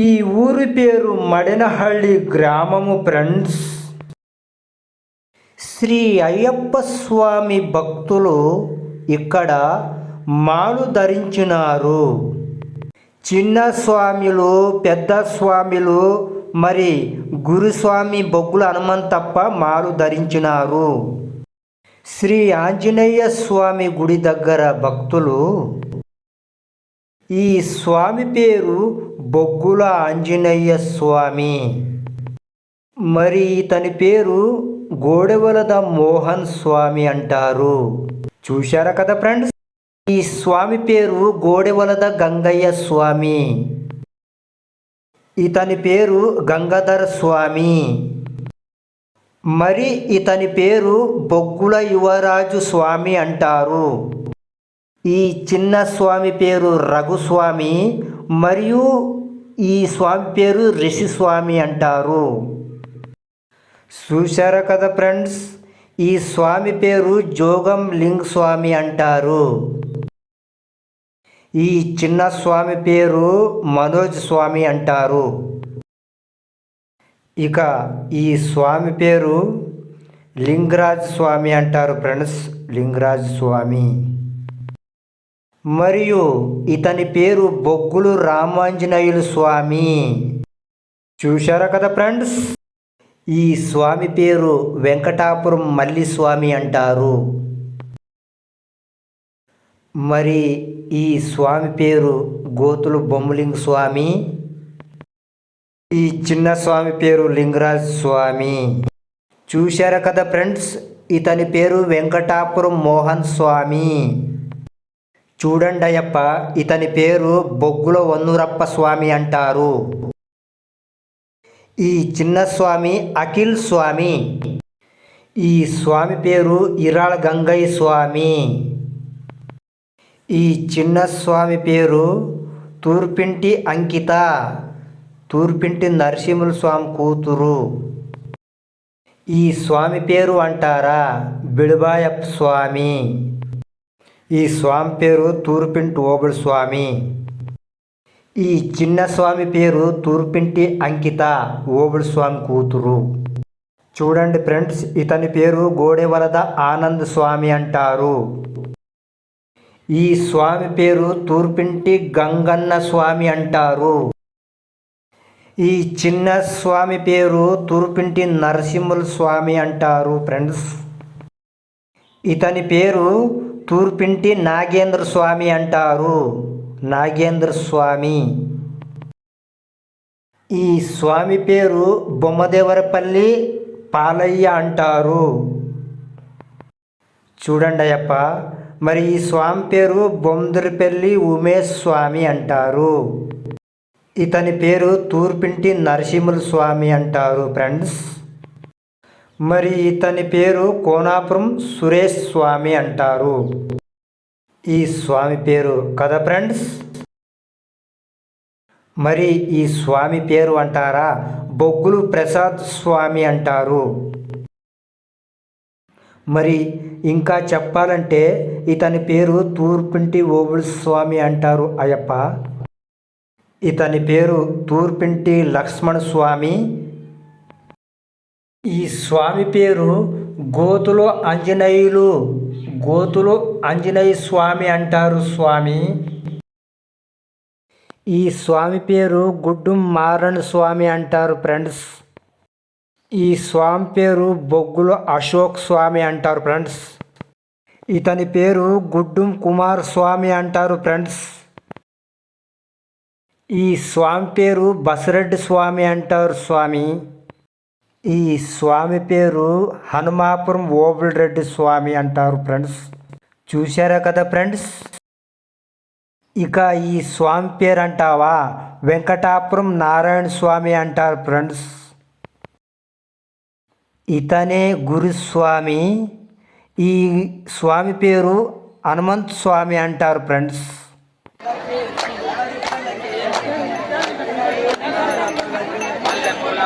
ఈ ఊరి పేరు మడినహಳ್ಳಿ గ్రామము ఫ్రెండ్స్. శ్రీ అయ్యప్ప స్వామి భక్తులు ఇక్కడ మాలు ధరించినారు. చిన్న స్వామిలు పెద్ద స్వామిలు మరి గురుస్వామి బొగ్గుల హనుమంతప్ప మాలు ధరించినారు. శ్రీ ఆంజనేయ స్వామి గుడి దగ్గర భక్తులు ఈ స్వామి పేరు బొగ్గుల ఆంజనేయ స్వామి. మరి ఇతని పేరు గోడెవలద మోహన్ స్వామి అంటారు. చూశారా కదా ఫ్రెండ్స్? ఈ స్వామి పేరు గోడెవలద గంగయ్య స్వామి. ఇతని పేరు గంగాధర స్వామి. మరి ఇతని పేరు బొగ్గుల యువరాజు స్వామి అంటారు. ఈ చిన్న స్వామి పేరు రఘుస్వామి. మరియు ఈ స్వామి పేరు రిషి స్వామి అంటారు. చూశారా కదా ఫ్రెండ్స్? ఈ స్వామి పేరు జోగం లింగ్ స్వామి అంటారు. ఈ చిన్న స్వామి పేరు మనోజ్ స్వామి అంటారు. ఇక ఈ స్వామి పేరు లింగరాజ్ స్వామి అంటారు ఫ్రెండ్స్. లింగరాజ్ స్వామి. మరియు ఇతని పేరు బొగ్గులు రామాంజనేయులు స్వామి. చూశారా కదా ఫ్రెండ్స్? ఈ స్వామి పేరు వెంకటాపురం మల్లి స్వామి అంటారు. మరి ఈ స్వామి పేరు గోతులు బొమ్మలింగ స్వామి. ఈ చిన్న స్వామి పేరు లింగరాజ్ స్వామి. చూశారా కదా ఫ్రెండ్స్? ఇతని పేరు వెంకటాపురం మోహన్ స్వామి. చూడండయ్యప్ప ఇతని పేరు బొగ్గుల వన్నూరప్ప స్వామి అంటారు. ఈ చిన్న స్వామి అఖిల్ స్వామి. ఈ స్వామి పేరు ఇరాళ గంగయ్య స్వామి. ఈ చిన్న స్వామి పేరు తూర్పింటి అంకిత తూర్పింటి నరసింహుల స్వామి కూతురు. ఈ స్వామి పేరు అంటారా బిడుబాయప్ప స్వామి. ఈ స్వామి పేరు తూర్పింటి ఓబుల్ స్వామి. ఈ చిన్న స్వామి పేరు తూర్పింటి అంకిత ఓబుల్ స్వామి కూతురు. చూడండి ఫ్రెండ్స్ ఇతని పేరు గోడెవలద ఆనంద్ స్వామి అంటారు. ఈ స్వామి పేరు తూర్పింటి గంగన్న స్వామి అంటారు. ఈ చిన్న స్వామి పేరు తూర్పింటి నరసింహుల స్వామి అంటారు ఫ్రెండ్స్. ఇతని పేరు తూర్పింటి నాగేంద్ర స్వామి అంటారు. నాగేంద్ర స్వామి ఈ స్వామి పేరు బొమ్మదేవరపల్లి పాలయ్య అంటారు. చూడండి అయ్యప్ప మరి ఈ స్వామి పేరు బొమ్మదిరిపల్లి ఉమేష్ స్వామి అంటారు. ఇతని పేరు తూర్పింటి నరసింహుల స్వామి అంటారు ఫ్రెండ్స్. మరి ఇతని పేరు కోనాపురం సురేష్ స్వామి అంటారు. ఈ స్వామి పేరు కదా ఫ్రెండ్స్? మరి ఈ స్వామి పేరు అంటారా? బొగ్గులు ప్రసాద్ స్వామి అంటారు. మరి ఇంకా చెప్పాలంటే ఇతని పేరు తూర్పింటి ఓబుల్ స్వామి అంటారు అయ్యప్ప. ఇతని పేరు తూర్పింటి లక్ష్మణ స్వామి ఈ స్వామి పేరు గోతులు ఆంజనేయులు. గోతులు ఆంజనేయ స్వామి అంటారు స్వామి. ఈ స్వామి పేరు గుడ్డు మారణ స్వామి అంటారు ఫ్రెండ్స్. ఈ స్వామి పేరు బొగ్గులు అశోక్ స్వామి అంటారు ఫ్రెండ్స్. ఇతని పేరు గుడ్డుం కుమార్ స్వామి అంటారు ఫ్రెండ్స్. ఈ స్వామి పేరు బసరెడ్డి స్వామి అంటారు స్వామి. ఈ స్వామి పేరు హనుమాపురం ఓబుల్ రెడ్డి స్వామి అంటారు ఫ్రెండ్స్. చూశారా కదా ఫ్రెండ్స్? ఇక ఈ స్వామి పేరు అంటావా వెంకటాపురం నారాయణ స్వామి అంటారు ఫ్రెండ్స్. ఇతనే గురుస్వామి ఈ స్వామి పేరు హనుమంత్ స్వామి అంటారు ఫ్రెండ్స్.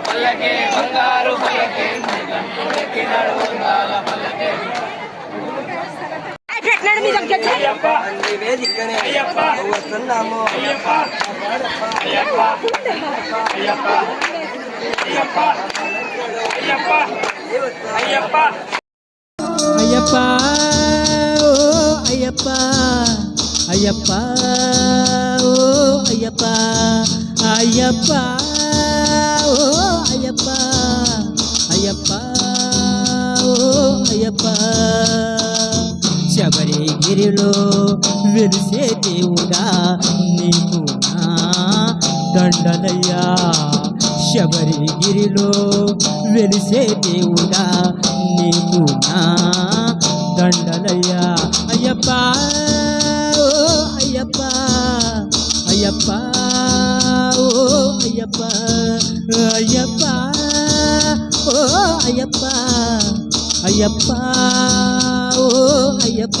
పల్లకి బంగారు పల్లకి దగ్గర అయ్యప్ప వేదికనే అయ్యప్ప వస్తున్నాము అయ్యప్ప ఓ అయ్యప్ప అయ్యప్ప ఓ అయ్యప్ప అయ్యప్ప ఓ అయ్యప్ప అయ్యప్ప అయ్యప్ప ఓ అయ్యప్ప. శబరిగిరిలో వెలిసే దేవుడా నీకు దండలయ్యా. శబరిగిరిలో వెలిసే దేవుడా నీకు నా దండలయ్యా. అయ్యప్ప ఓ అయ్యప్ప అయ్యప్ప. అయ్యప్ప అయ్యప్ప ఓ అయ్యప్ప అయ్యప్ప ఓ అయ్యప్ప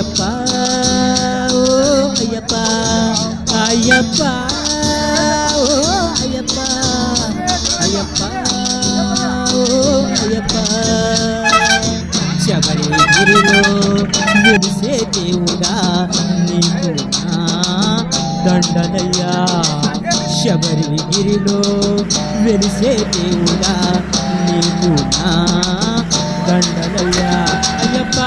అయ్యప్ప ఓ అయ్యప్ప అయ్యప్ప ఓ అయ్యప్ప అయ్యప్ప ఓ అయ్యప్ప. శబరిగిరిలో వెలిసే దేవుడా నీకు నా దండలయ్యా శబరిగిరిలో వెలిసే దేవుడా నీకు నా అయ్యప్ప.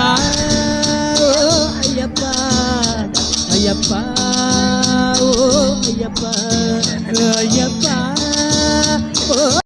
అయ్యప్ప ఓ అయ్యప్ప అయ్యప్ప ఓ